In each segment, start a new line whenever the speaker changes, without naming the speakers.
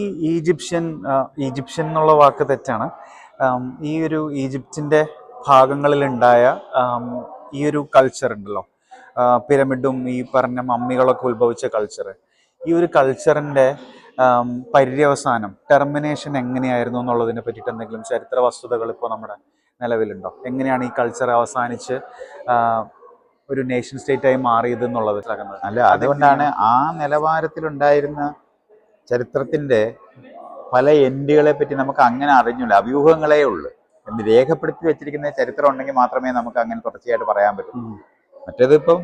ഈ Egyptian Egyptian എന്നുള്ള വാക്ക് തെറ്റാണ്. ഈ ഒരു ഈജിപ്തിന്റെ ഭാഗങ്ങളിലുണ്ടായ ഈ ഒരു കൾച്ചർ ഉണ്ടല്ലോ. പിരമിഡും ഈ പറഞ്ഞ മമ്മികളൊക്കെ ഉത്ഭവിച്ച കൾച്ചർ ഈ ഒരു കൾച്ചറിന്റെ പര്യവസാനം ടെർമിനേഷൻ എങ്ങനെയായിരുന്നു എന്നുള്ളതിനെ പറ്റിയിട്ട് എന്തെങ്കിലും ചരിത്ര വസ്തുതകൾ ഇപ്പോൾ നമ്മുടെ നിലവിലുണ്ടോ? എങ്ങനെയാണ് ഈ കൾച്ചർ അവസാനിച്ച് ഒരു നേഷൻ സ്റ്റേറ്റായി മാറിയത് എന്നുള്ളത്
അല്ല അതുകൊണ്ടാണ് ആ നിലവാരത്തിലുണ്ടായിരുന്ന ചരിത്രത്തിന്റെ പല എൻഡുകളെ പറ്റി നമുക്ക് അങ്ങനെ അറിഞ്ഞില്ല അഭ്യൂഹങ്ങളേ ഉള്ളൂ. എന്ന് രേഖപ്പെടുത്തി വെച്ചിരിക്കുന്ന ചരിത്രം ഉണ്ടെങ്കിൽ മാത്രമേ നമുക്ക് അങ്ങനെ തുടർച്ചയായിട്ട് പറയാൻ പറ്റൂ. മറ്റേത് ഇപ്പം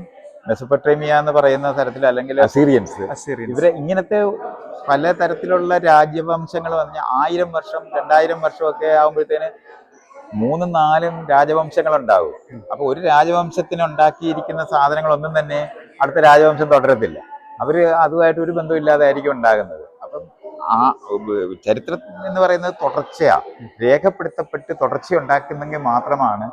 മെസ്സപ്പെട്ടേമിയ എന്ന് പറയുന്ന തരത്തിൽ അല്ലെങ്കിൽ അസീറിയൻസ്. ഇവരെ ഇങ്ങനത്തെ പല തരത്തിലുള്ള രാജ്യവംശങ്ങൾ പറഞ്ഞാൽ ആയിരം വർഷം രണ്ടായിരം വർഷമൊക്കെ ആകുമ്പോഴത്തേന് മൂന്നും നാലും രാജവംശങ്ങൾ ഉണ്ടാവും അപ്പൊ ഒരു രാജവംശത്തിന് ഉണ്ടാക്കിയിരിക്കുന്ന സാധനങ്ങളൊന്നും തന്നെ അടുത്ത രാജവംശം തുടരത്തില്ല. അവർ അതുമായിട്ട് ഒരു ബന്ധമില്ലാതെ ആയിരിക്കും ഉണ്ടാകുന്നത്. ആ ചരിത്രം എന്ന് പറയുന്നത് തുടർച്ചയാണ് രേഖപ്പെടുത്തപ്പെട്ട് തുടർച്ച ഉണ്ടാക്കുന്നെങ്കിൽ മാത്രമാണ്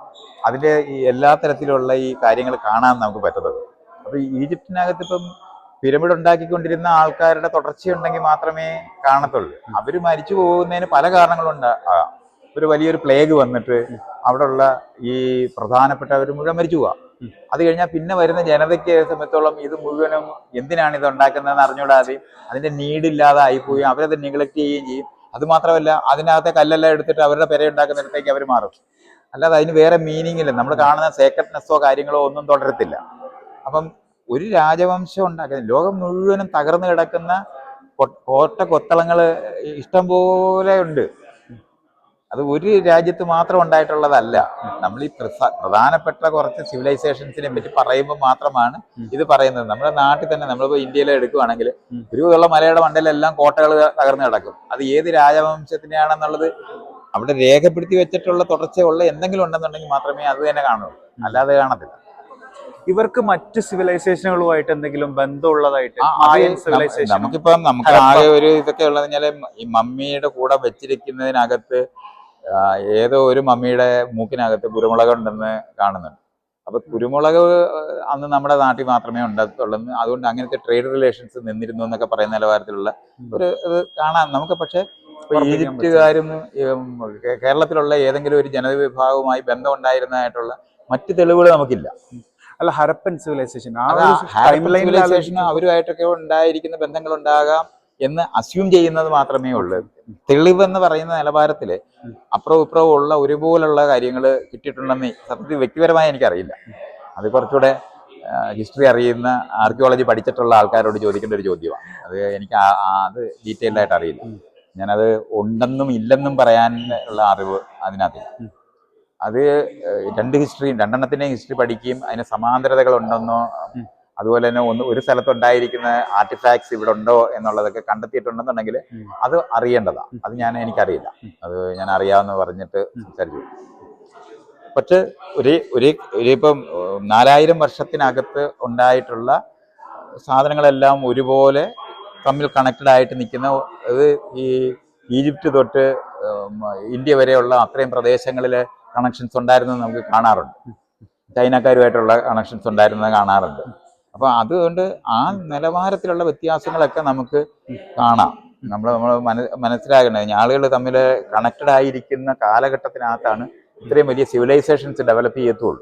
അതിലെ ഈ എല്ലാ തരത്തിലുള്ള ഈ കാര്യങ്ങൾ കാണാൻ നമുക്ക് പറ്റുന്നത്. അപ്പൊ ഈ ഈജിപ്തിനകത്ത് ഇപ്പം പിരമിഡ് ഉണ്ടാക്കിക്കൊണ്ടിരുന്ന ആൾക്കാരുടെ തുടർച്ചയുണ്ടെങ്കിൽ മാത്രമേ കാണത്തുള്ളൂ. അവർ മരിച്ചു പോകുന്നതിന് പല കാരണങ്ങളുണ്ട്. ഒരു വലിയൊരു പ്ലേഗ് വന്നിട്ട് അവിടെയുള്ള ഈ പ്രധാനപ്പെട്ടവർ മുഴുവൻ മരിച്ചു പോവാ. അത് കഴിഞ്ഞാൽ പിന്നെ വരുന്ന ജനതയ്ക്ക് സമയത്തോളം ഇത് മുഴുവനും എന്തിനാണ് ഇത് ഉണ്ടാക്കുന്നതെന്ന് അറിഞ്ഞുകൂടാതെയും അതിന്റെ നീഡില്ലാതെ ആയിപ്പോയി അവരത് നിഗ്ലക്ട് ചെയ്യുകയും ചെയ്യും. അതുമാത്രമല്ല അതിനകത്തെ കല്ലെല്ലാം എടുത്തിട്ട് അവരുടെ പെര ഉണ്ടാക്കുന്നിടത്തേക്ക് അവർ മാറും. അല്ലാതെ അതിന് വേറെ മീനിങ് ഇല്ല. നമ്മൾ കാണുന്ന സേക്രട്നെസ്സോ കാര്യങ്ങളോ ഒന്നും തുടരത്തില്ല. അപ്പം ഒരു രാജവംശം ഉണ്ടാക്കുന്ന ലോകം മുഴുവനും തകർന്നു കിടക്കുന്ന കോട്ട കൊത്തളങ്ങൾ ഇഷ്ടം പോലെ ഉണ്ട്. അത് ഒരു രാജ്യത്ത് മാത്രം ഉണ്ടായിട്ടുള്ളതല്ല. നമ്മൾ ഈ പ്രധാനപ്പെട്ട കുറച്ച് സിവിലൈസേഷൻസിനെ പറ്റി പറയുമ്പോൾ മാത്രമാണ് ഇത് പറയുന്നത്. നമ്മുടെ നാട്ടിൽ തന്നെ നമ്മളിപ്പോൾ ഇന്ത്യയിൽ എടുക്കുവാണെങ്കിൽ
ഉം.
ഒരു ഉള്ള മലയുടെ മണ്ടയിലെല്ലാം കോട്ടകൾ തകർന്നു കിടക്കും. അത് ഏത് രാജവംശത്തിനെയാണെന്നുള്ളത് അവിടെ രേഖപ്പെടുത്തി വെച്ചിട്ടുള്ള തുടർച്ചയുള്ള എന്തെങ്കിലും ഉണ്ടെന്നുണ്ടെങ്കിൽ മാത്രമേ അത് തന്നെ കാണുള്ളൂ. അല്ലാതെ കാണത്തില്ല.
ഇവർക്ക് മറ്റ് സിവിലൈസേഷനുകളുമായിട്ട് എന്തെങ്കിലും ബന്ധമുള്ളതായിട്ട്
നമുക്കിപ്പം നമുക്ക്. ആകെ ഒരു ഇതൊക്കെ ഉള്ളത് ഈ മമ്മിയുടെ കൂടെ വെച്ചിരിക്കുന്നതിനകത്ത് ഏതോ ഒരു മമ്മിയുടെ മൂക്കിനകത്ത് കുരുമുളക് ഉണ്ടെന്ന് കാണുന്നുണ്ട്. അപ്പൊ കുരുമുളക് അന്ന് നമ്മുടെ നാട്ടിൽ മാത്രമേ ഉണ്ടാകത്തുള്ളൂ അതുകൊണ്ട് അങ്ങനത്തെ ട്രേഡ് റിലേഷൻസ് നിന്നിരുന്നു എന്നൊക്കെ പറയുന്ന നിലവാരത്തിലുള്ള ഒരു ഇത് കാണാം. നമുക്ക് പക്ഷെ
ഈജിപ്റ്റുകാരും
ഈജിപ്തുകാരും കേരളത്തിലുള്ള ഏതെങ്കിലും ഒരു ജനവിഭാഗവുമായി ബന്ധം ഉണ്ടായിരുന്നതായിട്ടുള്ള മറ്റ് തെളിവുകൾ നമുക്കില്ല.
അല്ല ഹരപ്പൻ സിവിലൈസേഷൻ ആ ആലോചിക്കുമ്പോൾ-
അവരുമായിട്ടൊക്കെ ഉണ്ടായിരിക്കുന്ന ബന്ധങ്ങൾ ഉണ്ടാകാം എന്ന് അസ്യൂം ചെയ്യുന്നത് മാത്രമേ ഉള്ളൂ. തെളിവെന്ന് പറയുന്ന നിലവാരത്തിൽ അപ്പുറവും ഇപ്പുറവും ഉള്ള ഒരുപോലുള്ള കാര്യങ്ങൾ കിട്ടിയിട്ടുണ്ടെന്ന് സത്യത്തിൽ വ്യക്തിപരമായി എനിക്കറിയില്ല. അത് കുറച്ചുകൂടെ ഹിസ്റ്ററി അറിയുന്ന ആർക്കിയോളജി പഠിച്ചിട്ടുള്ള ആൾക്കാരോട് ചോദിക്കേണ്ട ഒരു ചോദ്യമാണ്. അത് എനിക്ക് അത് ഡീറ്റെയിൽഡ് ആയിട്ട് അറിയില്ല. ഞാനത് ഉണ്ടെന്നും ഇല്ലെന്നും പറയാൻ ഉള്ള അറിവ് അതിനകത്തില്ല അത് രണ്ട് ഹിസ്റ്ററിയും രണ്ടെണ്ണത്തിന്റെയും ഹിസ്റ്ററി പഠിക്കുകയും അതിന് സമാന്തരതകൾ ഉണ്ടെന്നോ. അതുപോലെ തന്നെ ഒന്ന് ഒരു സ്ഥലത്തുണ്ടായിരിക്കുന്ന ആർട്ടിഫാക്ട്സ് ഇവിടെ ഉണ്ടോ എന്നുള്ളതൊക്കെ കണ്ടെത്തിയിട്ടുണ്ടെന്നുണ്ടെങ്കിൽ. അത് അറിയേണ്ടതാണ് അത് ഞാൻ എനിക്കറിയില്ല. അത് ഞാൻ അറിയാമെന്ന് പറഞ്ഞിട്ട് സംസാരിച്ചു. പക്ഷെ ഒരു ഒരു ഇപ്പം നാലായിരം വർഷത്തിനകത്ത് ഉണ്ടായിട്ടുള്ള സാധനങ്ങളെല്ലാം ഒരുപോലെ തമ്മിൽ കണക്റ്റഡ് ആയിട്ട് നിൽക്കുന്ന അത് ഈ ഈജിപ്റ്റ് തൊട്ട് ഇന്ത്യ വരെയുള്ള അത്രയും പ്രദേശങ്ങളിൽ കണക്ഷൻസ് ഉണ്ടായിരുന്നത് നമുക്ക് കാണാറുണ്ട്. ചൈനക്കാരുമായിട്ടുള്ള കണക്ഷൻസ് ഉണ്ടായിരുന്നത് കാണാറുണ്ട്. അപ്പൊ അതുകൊണ്ട് ആ നിലവാരത്തിലുള്ള വ്യത്യാസങ്ങളൊക്കെ നമുക്ക് കാണാം. നമ്മൾ നമ്മൾ മനസ്സിലാകേണ്ടത് ആളുകൾ തമ്മിൽ കണക്റ്റഡ് ആയിരിക്കുന്ന കാലഘട്ടത്തിനകത്താണ് ഇത്രയും വലിയ സിവിലൈസേഷൻസ് ഡെവലപ്പ് ചെയ്യത്തുള്ളൂ.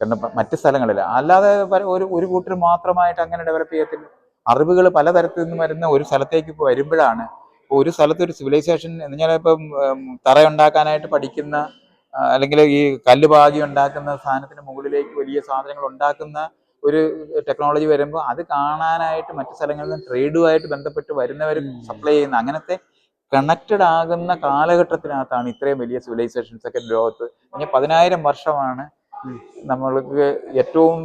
കാരണം മറ്റു സ്ഥലങ്ങളിൽ അല്ലാതെ ഒരു ഒരു കൂട്ടർ മാത്രമായിട്ട് അങ്ങനെ ഡെവലപ്പ് ചെയ്യത്തില്ല. അറിവുകൾ പലതരത്തിൽ നിന്ന് വരുന്ന ഒരു സ്ഥലത്തേക്ക് ഇപ്പോൾ വരുമ്പോഴാണ് ഇപ്പോൾ ഒരു സ്ഥലത്ത് ഒരു സിവിലൈസേഷൻ എന്ന് പറഞ്ഞാൽ ഇപ്പം തറയുണ്ടാക്കാനായിട്ട് പഠിക്കുന്ന അല്ലെങ്കിൽ ഈ കല്ല് പാകി ഉണ്ടാക്കുന്ന സാധനത്തിന് മുകളിലേക്ക് വലിയ സാധനങ്ങൾ ഉണ്ടാക്കുന്ന ഒരു ടെക്നോളജി വരുമ്പോൾ അത് കാണാനായിട്ട് മറ്റു സ്ഥലങ്ങളിൽ നിന്ന് ട്രേഡുമായിട്ട് ബന്ധപ്പെട്ട് വരുന്നവർ സപ്ലൈ ചെയ്യുന്ന അങ്ങനത്തെ കണക്റ്റഡ് ആകുന്ന കാലഘട്ടത്തിനകത്താണ് ഇത്രയും വലിയ സിവിലൈസേഷൻസ് ഒക്കെ ലോകത്ത്. ഇനി പതിനായിരം വർഷമാണ്. നമ്മൾക്ക് ഏറ്റവും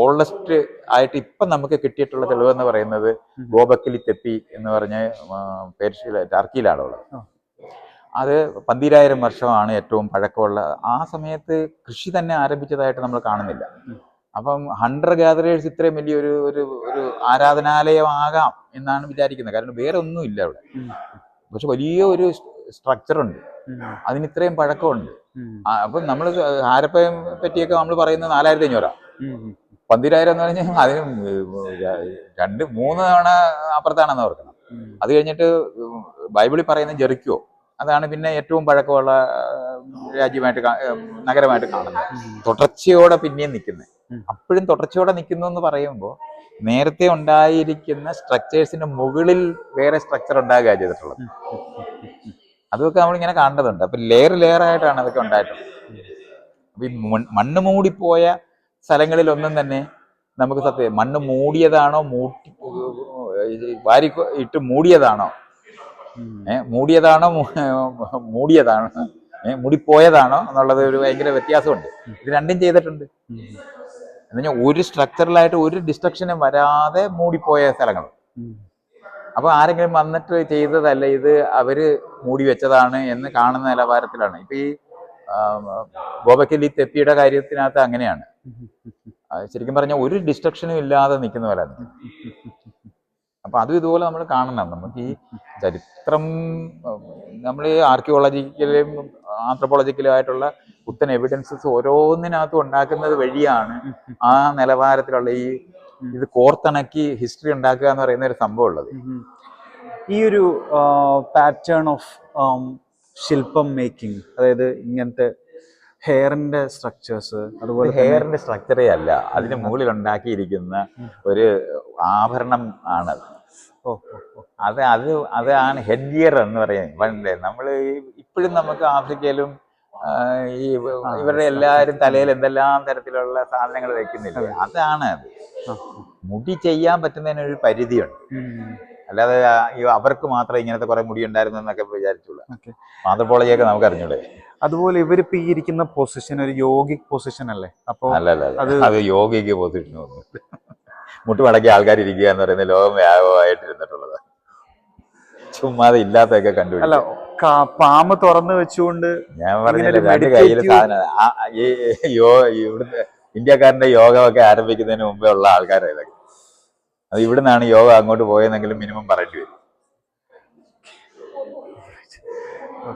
ഓൾഡസ്റ്റ് ആയിട്ട് ഇപ്പം നമുക്ക് കിട്ടിയിട്ടുള്ള തെളിവെന്ന് പറയുന്നത് ഗോബക്കിലി തെപ്പി എന്ന് പറഞ്ഞ പേർഷ്യയിൽ ടർക്കിയിലാണ് ഉള്ളത്. അത് പന്തിരായിരം വർഷമാണ് ഏറ്റവും പഴക്കമുള്ള ആ സമയത്ത് കൃഷി തന്നെ ആരംഭിച്ചതായിട്ട് നമ്മൾ കാണുന്നില്ല. അപ്പം ഹണ്ടർ ഗാദറേഴ്സ് ഇത്രയും വലിയൊരു ഒരു ഒരു ആരാധനാലയമാകാം എന്നാണ് വിചാരിക്കുന്നത്. കാരണം വേറെ ഒന്നും ഇല്ല
അവിടെ.
പക്ഷെ വലിയ ഒരു സ്ട്രക്ചർ ഉണ്ട്. അതിന് ഇത്രയും പഴക്കമുണ്ട്. അപ്പൊ നമ്മൾ ഹാരപ്പയെ പറ്റിയൊക്കെ നമ്മൾ പറയുന്നത് നാലായിരത്തി അഞ്ഞൂറാ. പന്തിരായിരം എന്ന് പറഞ്ഞാൽ അതിന് രണ്ട് മൂന്ന് തവണ അപ്പുറത്താണെന്ന് ഓർക്കണം. അത് കഴിഞ്ഞിട്ട് ബൈബിളിൽ പറയുന്ന ജെറിക്കോ. അതാണ് പിന്നെ ഏറ്റവും പഴക്കമുള്ള രാജ്യമായിട്ട് നഗരമായിട്ട് കാണുന്നത്. തുടർച്ചയോടെ പിന്നെയും നിൽക്കുന്നത് അപ്പോഴും തുടർച്ചയോടെ നിൽക്കുന്നു എന്ന് പറയുമ്പോൾ നേരത്തെ ഉണ്ടായിരിക്കുന്ന സ്ട്രക്ചേഴ്സിന്റെ മുകളിൽ വേറെ സ്ട്രക്ചർ ഉണ്ടാകുക ചെയ്തിട്ടുള്ളത്. അതൊക്കെ നമ്മളിങ്ങനെ കാണേണ്ടതുണ്ട് അപ്പൊ ലെയർ ലെയർ ആയിട്ടാണ് അതൊക്കെ ഉണ്ടായിട്ടുള്ളത്. അപ്പൊ ഈ മണ്ണ് മൂടിപ്പോയ സ്ഥലങ്ങളിൽ ഒന്നും തന്നെ നമുക്ക് സത്യം മണ്ണ് മൂടിയതാണോ മൂട്ടി വാരി ഇട്ട് മൂടിയതാണോ? മൂടിയതാണോ മൂടിയതാണോ? മൂടിപ്പോയതാണോ എന്നുള്ളത് ഒരു ഭയങ്കര വ്യത്യാസമുണ്ട്. ഇത് രണ്ടും ചെയ്തിട്ടുണ്ട്. എന്നുവെച്ചാൽ ഒരു സ്ട്രക്ചറലായിട്ട് ഒരു ഡിസ്ട്രക്ഷനും വരാതെ മൂടിപ്പോയ സ്ഥലങ്ങൾ. അപ്പൊ ആരെങ്കിലും വന്നിട്ട് ചെയ്തതല്ല ഇത് അവർ മൂടി വെച്ചതാണ് എന്ന് കാണുന്ന നിലവാരത്തിലാണ്. ഇപ്പൊ ഈ ഗോപക്കലി തെപ്പിയുടെ കാര്യത്തിനകത്ത് അങ്ങനെയാണ്. ശരിക്കും പറഞ്ഞാൽ ഒരു ഡിസ്ട്രക്ഷനും ഇല്ലാതെ നിൽക്കുന്ന പോലെ അപ്പൊ അതും ഇതുപോലെ നമ്മൾ കാണണം. നമുക്ക് ഈ ചരിത്രം നമ്മൾ ഈ ആർക്കിയോളജിക്കലും ആന്ത്രപ്പോളജിക്കലും ആയിട്ടുള്ള പുത്തൻ എവിഡൻസസ് ഓരോന്നിനകത്തും ഉണ്ടാക്കുന്നത് വഴിയാണ് ആ നിലവാരത്തിലുള്ള ഈ ഇത് കോർത്തിണക്കി ഹിസ്റ്ററി ഉണ്ടാക്കുക എന്ന് പറയുന്ന ഒരു സംഭവം ഉള്ളത്.
ഈ ഒരു പാറ്റേൺ ഓഫ് ശില്പം മേക്കിംഗ് അതായത് ഇങ്ങനത്തെ ഹെയറിന്റെ സ്ട്രക്ചേഴ്സ് അതുപോലെ
ഹെയറിന്റെ സ്ട്രക്ചറേ അല്ല അതിന് മുകളിൽ ഉണ്ടാക്കിയിരിക്കുന്ന ഒരു ആഭരണം ആണത്. അത് അത് അതാണ് ഹെഡ് ഗിയർ എന്ന് പറയുന്നത്. പണ്ടേ നമ്മൾ ഇപ്പോഴും നമുക്ക് ആഫ്രിക്കയിലും ഈ ഇവരുടെ എല്ലാവരും തലയിൽ എന്തെല്ലാം തരത്തിലുള്ള സാധനങ്ങൾ വെക്കുന്നില്ല? അതാണ് അത്. മുടി ചെയ്യാൻ പറ്റുന്നതിന് ഒരു പരിധിയുണ്ട് അല്ലാതെ അവർക്ക് മാത്രം ഇങ്ങനത്തെ കുറെ മുടി ഉണ്ടായിരുന്നു എന്നൊക്കെ വിചാരിച്ചുള്ളൂ മാതൃപോളജിയൊക്കെ നമുക്ക് അറിഞ്ഞൂടെ?
അതുപോലെ ഇവരിപ്പോ ഈ ഇരിക്കുന്ന പൊസിഷൻ ഒരു യോഗിക് പൊസിഷൻ അല്ലേ? അപ്പൊ
അല്ല അല്ല അല്ല.
അത്
യോഗിക് പൊസിഷൻ മുട്ട് മടക്കി ആൾക്കാർ ഇരിക്കുക എന്ന് പറയുന്നത് ലോകം വ്യാപകമായിട്ടിരുന്നിട്ടുള്ളത്. ചുമ്മാതെ ഇല്ലാത്തൊക്കെ
അല്ല
കണ്ടുപിടിച്ചു.
കാ- പാമ്പ് തുറന്നു വെച്ചുകൊണ്ട്
ഞാൻ പറഞ്ഞില്ല രണ്ട് കയ്യിൽ സാധനം. ആ- ആ- ഈ യോ ഇവിടുത്തെ ഇന്ത്യക്കാരന്റെ യോഗ ഒക്കെ ആരംഭിക്കുന്നതിന് മുമ്പേ ഉള്ള ആൾക്കാരാണ് ഇതൊക്കെ. അത് ഇവിടുന്നാണ് യോഗ അങ്ങോട്ട് പോയെന്നെങ്കിലും മിനിമം പറയേണ്ടി വരും.